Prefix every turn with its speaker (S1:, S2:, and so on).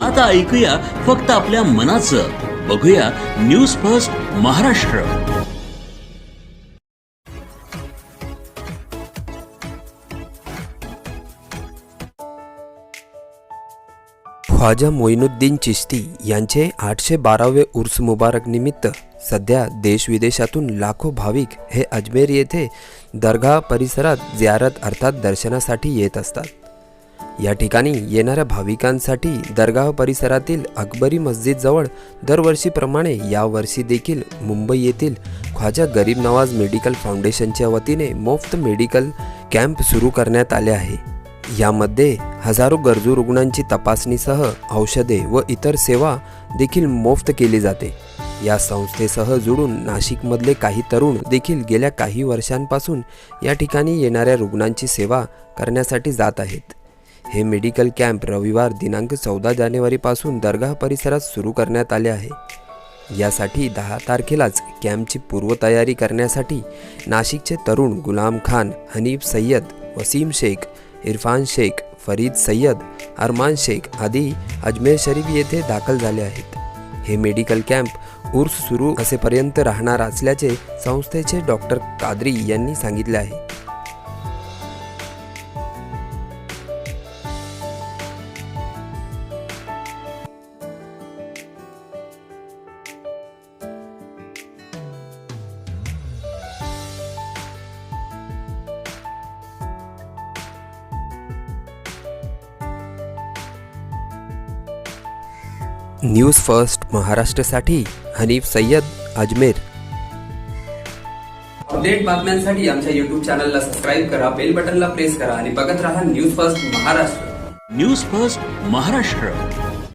S1: आता ऐकूया फक्त आपल्या मनाचं. बघूया न्यूज फर्स्ट महाराष्ट्र.
S2: ख्वाजा मोईनुद्दीन चिश्ती यांचे आठशे बारावे उर्स मुबारक निमित्त सध्या देशविदेशातून लाखो भाविक हे अजमेर येथे दर्गा परिसरात जियारत अर्थात दर्शनासाठी येत असतात. या ठिकाणी येणाऱ्या भाविकांसाठी दर्गाह परिसरातील अकबरी मस्जिदजवळ दरवर्षीप्रमाणे यावर्षी देखील मुंबई येथील ख्वाजा गरीब नवाज मेडिकल फाउंडेशनच्या वतीने मोफत मेडिकल कॅम्प सुरू करण्यात आले आहे. यामध्ये हजारो गरजू रुग्णांची तपासणीसह औषधे व इतर सेवा देखील मोफत केली जाते. या संस्थेसह जुळून नाशिकमधले काही तरुण देखील गेल्या काही वर्षांपासून या ठिकाणी येणाऱ्या रुग्णांची सेवा करण्यासाठी जात आहेत. हे मेडिकल कॅम्प रविवार दिनांक चौदा जानेवारीपासून दर्गा परिसरात सुरू करण्यात आले आहे. यासाठी दहा तारखेलाच कॅम्पची पूर्वतयारी करण्यासाठी नाशिकचे तरुण गुलाम खान हनीफ सय्यद वसीम शेख इरफान शेख फरीद सय्यद अरमान शेख आदी अजमेर शरीफ येथे दाखल झाले आहेत. हे मेडिकल कॅम्प उर्स सुरू असेपर्यंत राहणार असल्याचे संस्थेचे डॉक्टर कादरी यांनी सांगितले आहे. न्यूज फर्स्ट महाराष्ट्रासाठी हनीफ सय्यद अजमेर. अपडेट बातम्यांसाठी आमच्या युट्यूब चॅनलला सबस्क्राईब करा बेल बटनला प्रेस करा आणि बघत राहा news first Maharashtra.
S1: News first Maharashtra.